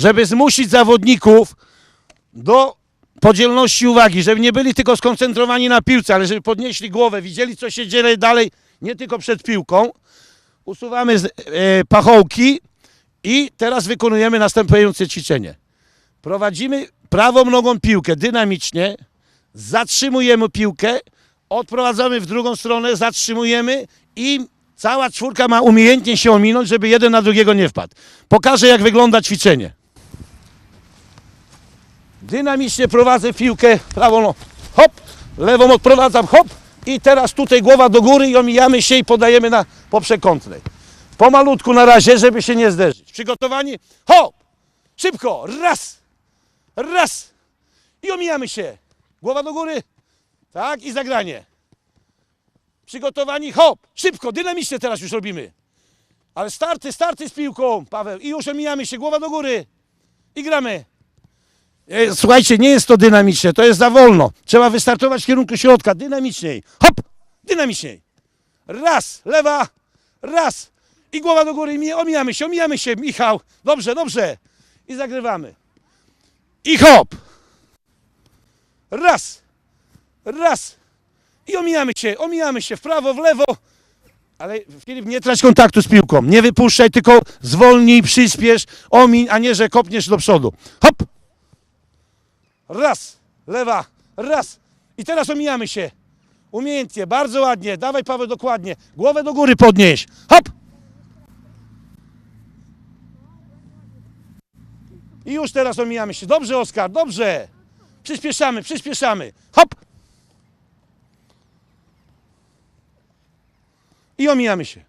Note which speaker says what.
Speaker 1: żeby zmusić zawodników do podzielności uwagi, żeby nie byli tylko skoncentrowani na piłce, ale żeby podnieśli głowę, widzieli co się dzieje dalej, nie tylko przed piłką. Usuwamy z, e, pachołki i teraz wykonujemy następujące ćwiczenie. Prowadzimy prawą nogą piłkę dynamicznie, zatrzymujemy piłkę, odprowadzamy w drugą stronę, zatrzymujemy i cała czwórka ma umiejętnie się ominąć, żeby jeden na drugiego nie wpadł. Pokażę jak wygląda ćwiczenie. Dynamicznie prowadzę piłkę prawą, no, hop, lewą odprowadzam, hop i teraz tutaj głowa do góry i omijamy się i podajemy na poprzekątnej. Pomalutku na razie, żeby się nie zderzyć. Przygotowani? Hop! Szybko! Raz! Raz! I omijamy się. Głowa do góry. Tak, i zagranie. Przygotowani? Hop! Szybko, dynamicznie teraz już robimy. Ale starty, starty z piłką, Paweł. I już omijamy się, głowa do góry. I gramy. E, Słuchajcie, nie jest to dynamicznie, to jest za wolno. Trzeba wystartować w kierunku środka, dynamiczniej. Hop! Dynamiczniej. Raz, lewa, raz. I głowa do góry, omijamy się, omijamy się, Michał. Dobrze, dobrze. I zagrywamy. I hop. Raz, raz. I omijamy się, omijamy się w prawo, w lewo. Ale Filip, nie trać kontaktu z piłką. Nie wypuszczaj, tylko zwolnij, przyspiesz, omiń, a nie, że kopniesz do przodu. Hop! Raz, lewa, raz. I teraz omijamy się. Umiejętnie, bardzo ładnie. Dawaj Paweł dokładnie. Głowę do góry podnieś. Hop! I już teraz omijamy się. Dobrze, Oskar, dobrze. Przyspieszamy, przyspieszamy. Hop! I omijamy się.